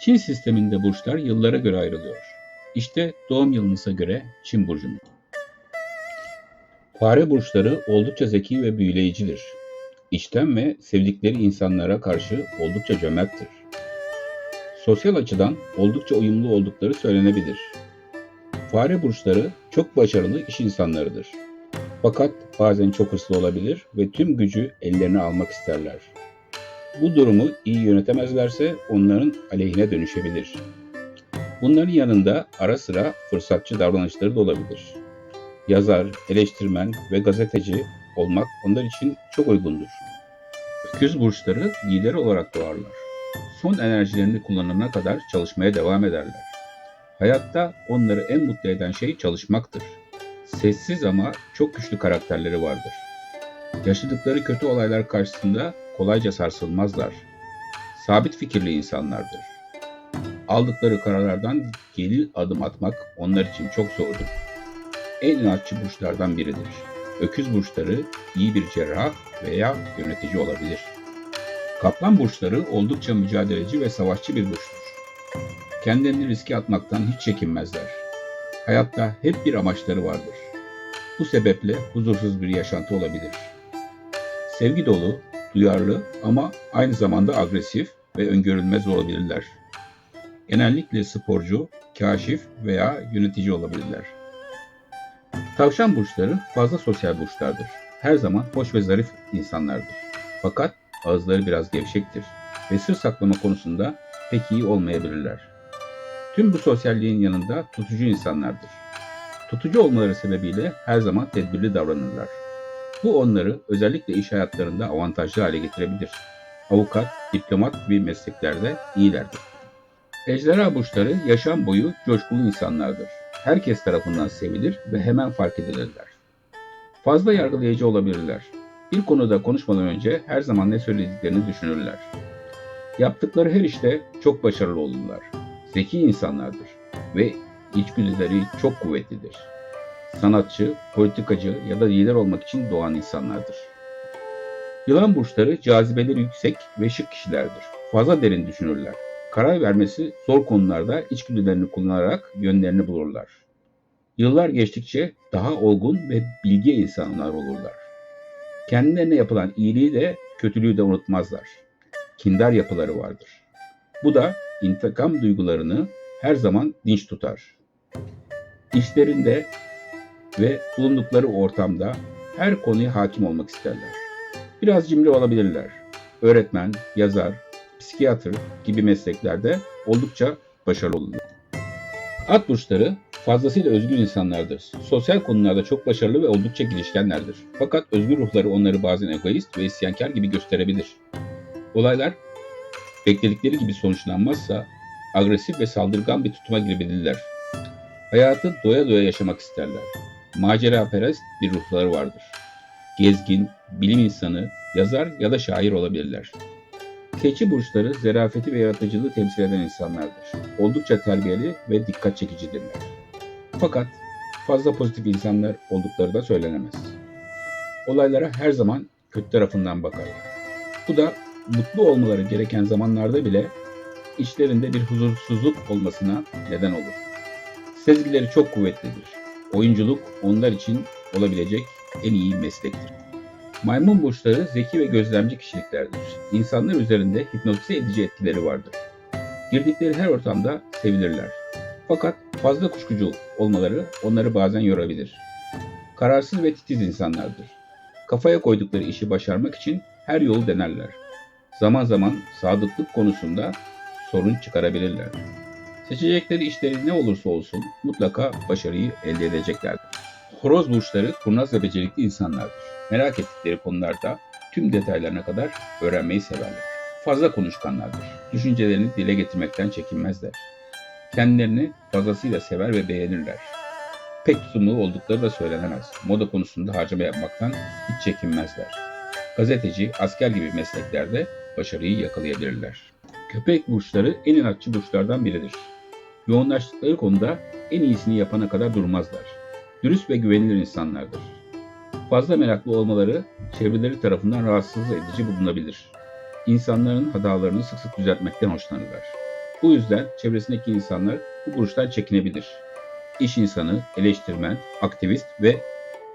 Çin sisteminde burçlar yıllara göre ayrılıyor. İşte doğum yılınıza göre Çin burcunu. Fare burçları oldukça zeki ve büyüleyicidir. İçten ve sevdikleri insanlara karşı oldukça cömerttir. Sosyal açıdan oldukça uyumlu oldukları söylenebilir. Fare burçları çok başarılı iş insanlarıdır. Fakat bazen çok hırslı olabilir ve tüm gücü ellerine almak isterler. Bu durumu iyi yönetemezlerse onların aleyhine dönüşebilir. Bunların yanında ara sıra fırsatçı davranışları da olabilir. Yazar, eleştirmen ve gazeteci olmak onlar için çok uygundur. Öküz burçları lider olarak doğarlar. Son enerjilerini kullanana kadar çalışmaya devam ederler. Hayatta onları en mutlu eden şey çalışmaktır. Sessiz ama çok güçlü karakterleri vardır. Yaşadıkları kötü olaylar karşısında kolayca sarsılmazlar. Sabit fikirli insanlardır. Aldıkları kararlardan geri adım atmak onlar için çok zordur. En inatçı burçlardan biridir. Öküz burçları iyi bir cerrah veya yönetici olabilir. Kaplan burçları oldukça mücadeleci ve savaşçı bir burçtur. Kendilerini riske atmaktan hiç çekinmezler. Hayatta hep bir amaçları vardır. Bu sebeple huzursuz bir yaşantı olabilir. Sevgi dolu, duyarlı ama aynı zamanda agresif ve öngörülmez olabilirler. Genellikle sporcu, kaşif veya yönetici olabilirler. Tavşan burçları fazla sosyal burçlardır. Her zaman hoş ve zarif insanlardır. Fakat ağızları biraz gevşektir ve sır saklama konusunda pek iyi olmayabilirler. Tüm bu sosyalliğin yanında tutucu insanlardır. Tutucu olmaları sebebiyle her zaman tedbirli davranırlar. Bu onları özellikle iş hayatlarında avantajlı hale getirebilir. Avukat, diplomat gibi mesleklerde iyilerdir. Ejderha burçları yaşam boyu coşkulu insanlardır. Herkes tarafından sevilir ve hemen fark edilirler. Fazla yargılayıcı olabilirler. Bir konuda konuşmadan önce her zaman ne söylediklerini düşünürler. Yaptıkları her işte çok başarılı olurlar. Zeki insanlardır ve içgüdüleri çok kuvvetlidir. Sanatçı, politikacı ya da lider olmak için doğan insanlardır. Yılan burçları cazibeleri yüksek ve şık kişilerdir. Fazla derin düşünürler. Karar vermesi zor konularda içgüdülerini kullanarak yönlerini bulurlar. Yıllar geçtikçe daha olgun ve bilge insanlar olurlar. Kendilerine yapılan iyiliği de kötülüğü de unutmazlar. Kindar yapıları vardır. Bu da intikam duygularını her zaman dinç tutar. İşlerinde ve bulundukları ortamda her konuya hakim olmak isterler. Biraz cimri olabilirler. Öğretmen, yazar, psikiyatr gibi mesleklerde oldukça başarılı olurlar. At burçları fazlasıyla özgür insanlardır. Sosyal konularda çok başarılı ve oldukça girişkenlerdir. Fakat özgür ruhları onları bazen egoist ve isyankar gibi gösterebilir. Olaylar bekledikleri gibi sonuçlanmazsa agresif ve saldırgan bir tutuma girebilirler. Hayatı doya doya yaşamak isterler. Macera perest bir ruhları vardır. Gezgin, bilim insanı, yazar ya da şair olabilirler. Keçi burçları zerafeti ve yaratıcılığı temsil eden insanlardır. Oldukça terbiyeli ve dikkat çekicidirler. Fakat fazla pozitif insanlar oldukları da söylenemez. Olaylara her zaman kötü tarafından bakarlar. Bu da mutlu olmaları gereken zamanlarda bile içlerinde bir huzursuzluk olmasına neden olur. Sezgileri çok kuvvetlidir. Oyunculuk onlar için olabilecek en iyi meslektir. Maymun burçları zeki ve gözlemci kişiliklerdir. İnsanlar üzerinde hipnotize edici etkileri vardır. Girdikleri her ortamda sevilirler. Fakat fazla kuşkucu olmaları onları bazen yorabilir. Kararsız ve titiz insanlardır. Kafaya koydukları işi başarmak için her yolu denerler. Zaman zaman sadıklık konusunda sorun çıkarabilirler. Seçecekleri işleri ne olursa olsun mutlaka başarıyı elde edeceklerdir. Horoz burçları kurnaz ve becerikli insanlardır. Merak ettikleri konularda tüm detaylarına kadar öğrenmeyi severler. Fazla konuşkanlardır. Düşüncelerini dile getirmekten çekinmezler. Kendilerini fazlasıyla sever ve beğenirler. Pek tutumlu oldukları da söylenemez. Moda konusunda harcama yapmaktan hiç çekinmezler. Gazeteci, asker gibi mesleklerde başarıyı yakalayabilirler. Köpek burçları en inatçı burçlardan biridir. Yoğunlaştıkları konuda en iyisini yapana kadar durmazlar. Dürüst ve güvenilir insanlardır. Fazla meraklı olmaları çevreleri tarafından rahatsız edici bulunabilir. İnsanların hatalarını sık sık düzeltmekten hoşlanırlar. Bu yüzden çevresindeki insanlar bu burçtan çekinebilir. İş insanı, eleştirmen, aktivist ve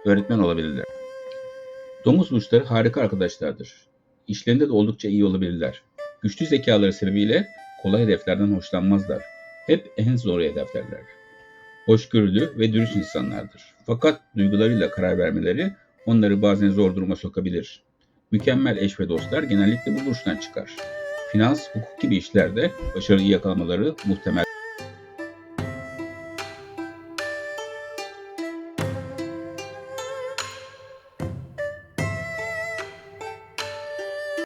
öğretmen olabilirler. Domuz burçları harika arkadaşlardır. İşlerinde de oldukça iyi olabilirler. Güçlü zekaları sebebiyle kolay hedeflerden hoşlanmazlar. Hep en zor hedeflerler. Hoşgörülü ve dürüst insanlardır. Fakat duygularıyla karar vermeleri onları bazen zor duruma sokabilir. Mükemmel eş ve dostlar genellikle bu burçtan çıkar. Finans, hukuk gibi işlerde başarıyı yakalamaları muhtemel